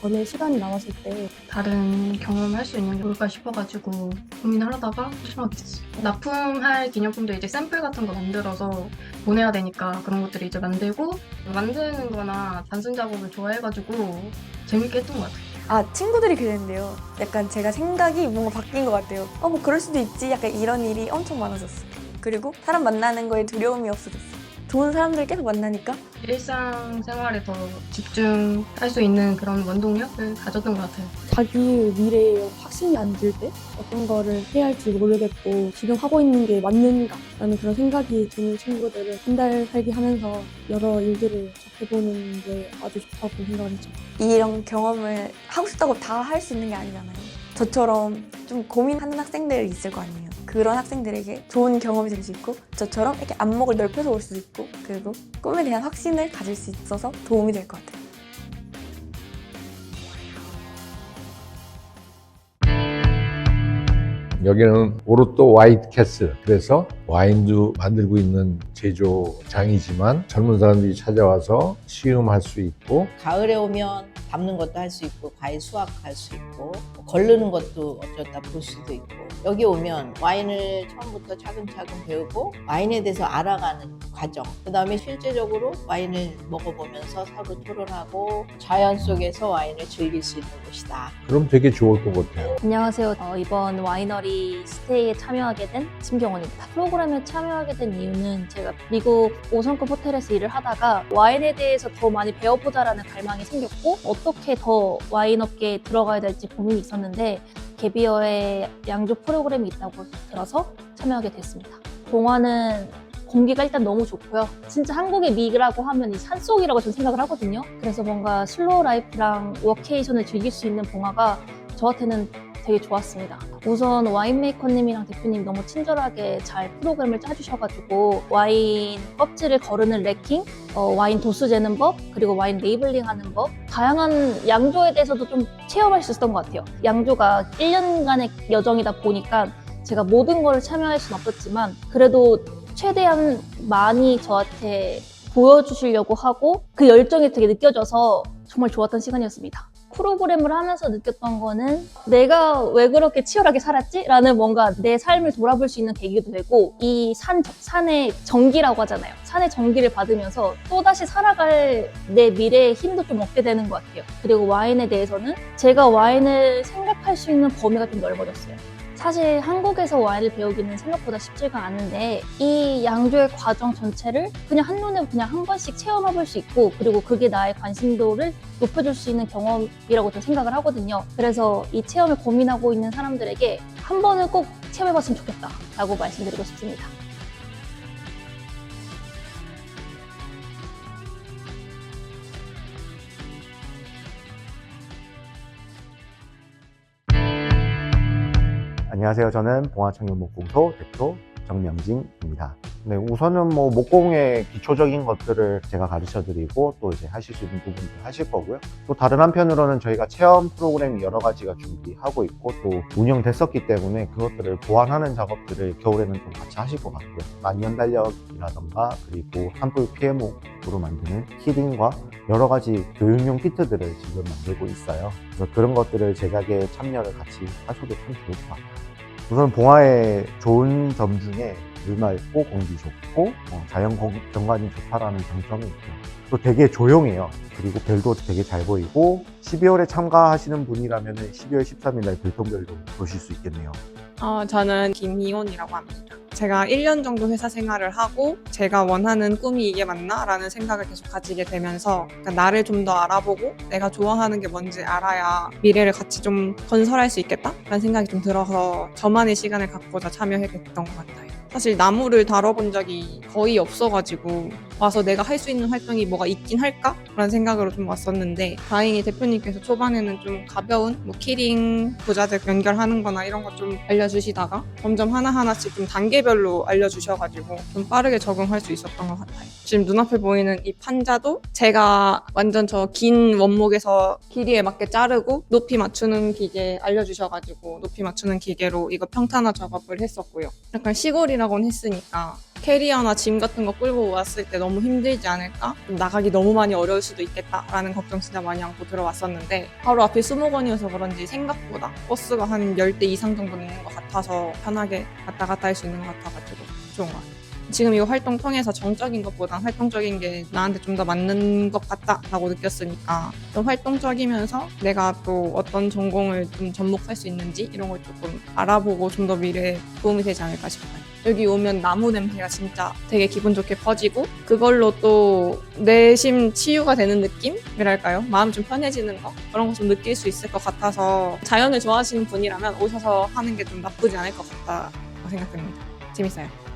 전에 시간이 남았을 때 다른 경험할 수 있는 게 뭘까 싶어가지고 고민을 하다가 됐어요. 납품할 기념품도 이제 샘플 같은 거 만들어서 보내야 되니까 그런 것들을 이제 만들고 만드는 거나 단순 작업을 좋아해가지고 재밌게 했던 것 같아요. 아 친구들이 그랬는데요. 약간 제가 생각이 뭔가 바뀐 것 같아요. 어 뭐 그럴 수도 있지. 약간 이런 일이 엄청 많아졌어요. 그리고 사람 만나는 거에 두려움이 없어졌어요. 좋은 사람들 계속 만나니까 일상생활에 더 집중할 수 있는 그런 원동력을 가졌던 것 같아요. 자기 미래에 확신이 안 들 때 어떤 거를 해야 할지 모르겠고 지금 하고 있는 게 맞는가 라는 그런 생각이 드는 친구들을 한 달 살기 하면서 여러 일들을 접해보는 게 아주 좋다고 생각을 했죠. 이런 경험을 하고 싶다고 다 할 수 있는 게 아니잖아요. 저처럼 좀 고민하는 학생들 있을 거 아니에요. 그런 학생들에게 좋은 경험이 될 수 있고 저처럼 이렇게 안목을 넓혀서 올수 있고 그리고 꿈에 대한 확신을 가질 수 있어서 도움이 될 것 같아요. 여기는 오로또 와이트 캐슬 그래서 와인도 만들고 있는 제조장이지만 젊은 사람들이 찾아와서 시음할 수 있고 가을에 오면 담는 것도 할 수 있고 과일 수확할 수 있고 뭐 걸르는 것도 어쩌다 볼 수도 있고 여기 오면 와인을 처음부터 차근차근 배우고 와인에 대해서 알아가는 과정 그 다음에 실제적으로 와인을 먹어보면서 서로 토론하고 자연 속에서 와인을 즐길 수 있는 곳이다 그럼 되게 좋을 것 같아요. 안녕하세요. 어, 이번 와이너리 스테이에 참여하게 된 심경원입니다. 프로그램에 참여하게 된 이유는 제가 미국 5성급 호텔에서 일을 하다가 와인에 대해서 더 많이 배워보자라는 갈망이 생겼고 어떻게 더 와인 업계에 들어가야 될지 고민이 있었는데 개비어의 양조 프로그램이 있다고 들어서 참여하게 됐습니다. 동화는 공기가 일단 너무 좋고요. 진짜 한국의 미라고 하면 이 산속이라고 저는 생각을 하거든요. 그래서 뭔가 슬로우 라이프랑 워케이션을 즐길 수 있는 봉화가 저한테는 되게 좋았습니다. 우선 와인메이커님이랑 대표님 너무 친절하게 잘 프로그램을 짜주셔가지고 와인 껍질을 거르는 레킹, 어, 와인 도수 재는 법, 그리고 와인 레이블링 하는 법, 다양한 양조에 대해서도 좀 체험할 수 있었던 것 같아요. 양조가 1년간의 여정이다 보니까 제가 모든 걸 참여할 수는 없었지만 그래도 최대한 많이 저한테 보여주시려고 하고 그 열정이 되게 느껴져서 정말 좋았던 시간이었습니다. 프로그램을 하면서 느꼈던 거는 내가 왜 그렇게 치열하게 살았지? 라는 뭔가 내 삶을 돌아볼 수 있는 계기도 되고 이 산, 산의 정기라고 하잖아요. 산의 정기를 받으면서 또다시 살아갈 내 미래의 힘도 좀 얻게 되는 것 같아요. 그리고 와인에 대해서는 제가 와인을 생각할 수 있는 범위가 좀 넓어졌어요. 사실 한국에서 와인을 배우기는 생각보다 쉽지가 않은데 이 양조의 과정 전체를 그냥 한눈에 그냥 한 번씩 체험해 볼 수 있고 그리고 그게 나의 관심도를 높여줄 수 있는 경험이라고 저는 생각을 하거든요. 그래서 이 체험을 고민하고 있는 사람들에게 한 번은 꼭 체험해봤으면 좋겠다라고 말씀드리고 싶습니다. 안녕하세요. 저는 봉화청년목공소 대표 정명진입니다. 네, 우선은 뭐 목공의 기초적인 것들을 제가 가르쳐 드리고 또 이제 하실 수 있는 부분들 하실 거고요. 또 다른 한편으로는 저희가 체험 프로그램이 여러 가지가 준비하고 있고 또 운영됐었기 때문에 그것들을 보완하는 작업들을 겨울에는 좀 같이 하실 것 같고요. 만년 달력이라던가 그리고 산불 피해 목 으로 만드는 키링과 여러 가지 교육용 키트들을 지금 만들고 있어요. 그래서 그런 것들을 제작에 참여를 같이 하셔도 참 좋을 것 같아요. 우선 봉화의 좋은 점 중에 물 맑고 공기 좋고 어, 자연 공- 경관이 좋다라는 장점이 있고 또 되게 조용해요. 그리고 별도 되게 잘 보이고 12월에 참가하시는 분이라면 12월 13일 날 별똥별도 보실 수 있겠네요. 어, 저는 김희원이라고 합니다. 제가 1년 정도 회사 생활을 하고 제가 원하는 꿈이 이게 맞나? 라는 생각을 계속 가지게 되면서 나를 좀 더 알아보고 내가 좋아하는 게 뭔지 알아야 미래를 같이 좀 건설할 수 있겠다? 라는 생각이 좀 들어서 저만의 시간을 갖고자 참여하게 됐던 것 같아요. 사실 나무를 다뤄본 적이 거의 없어가지고 와서 내가 할 수 있는 활동이 뭐가 있긴 할까? 라는 생각으로 좀 왔었는데 다행히 대표님께서 초반에는 좀 가벼운 뭐 키링, 부자재 연결하는 거나 이런 거 좀 알려주시다가 점점 하나하나씩 좀 단계별로 알려주셔가지고 좀 빠르게 적응할 수 있었던 것 같아요. 지금 눈앞에 보이는 이 판자도 제가 완전 저 긴 원목에서 길이에 맞게 자르고 높이 맞추는 기계 알려주셔가지고 높이 맞추는 기계로 이거 평탄화 작업을 했었고요. 약간 시골이라 고는 했으니까 캐리어나 짐 같은 거 끌고 왔을 때 너무 힘들지 않을까? 좀 나가기 너무 많이 어려울 수도 있겠다라는 걱정 진짜 많이 안고 들어왔었는데 바로 앞에 수목원이어서 그런지 생각보다 버스가 한 10대 이상 정도 있는 것 같아서 편하게 왔다 갔다 할 수 있는 것 같아가지고 좋은 것 같아요. 지금 이 활동 통해서 정적인 것보단 활동적인 게 나한테 좀 더 맞는 것 같다라고 느꼈으니까 좀 활동적이면서 내가 또 어떤 전공을 좀 접목할 수 있는지 이런 걸 조금 알아보고 좀 더 미래에 도움이 되지 않을까 싶어요. 여기 오면 나무 냄새가 진짜 되게 기분 좋게 퍼지고 그걸로 또 내심 치유가 되는 느낌이랄까요? 마음 좀 편해지는 거 그런 거 좀 느낄 수 있을 것 같아서 자연을 좋아하시는 분이라면 오셔서 하는 게 좀 나쁘지 않을 것 같다고 생각됩니다. 재밌어요.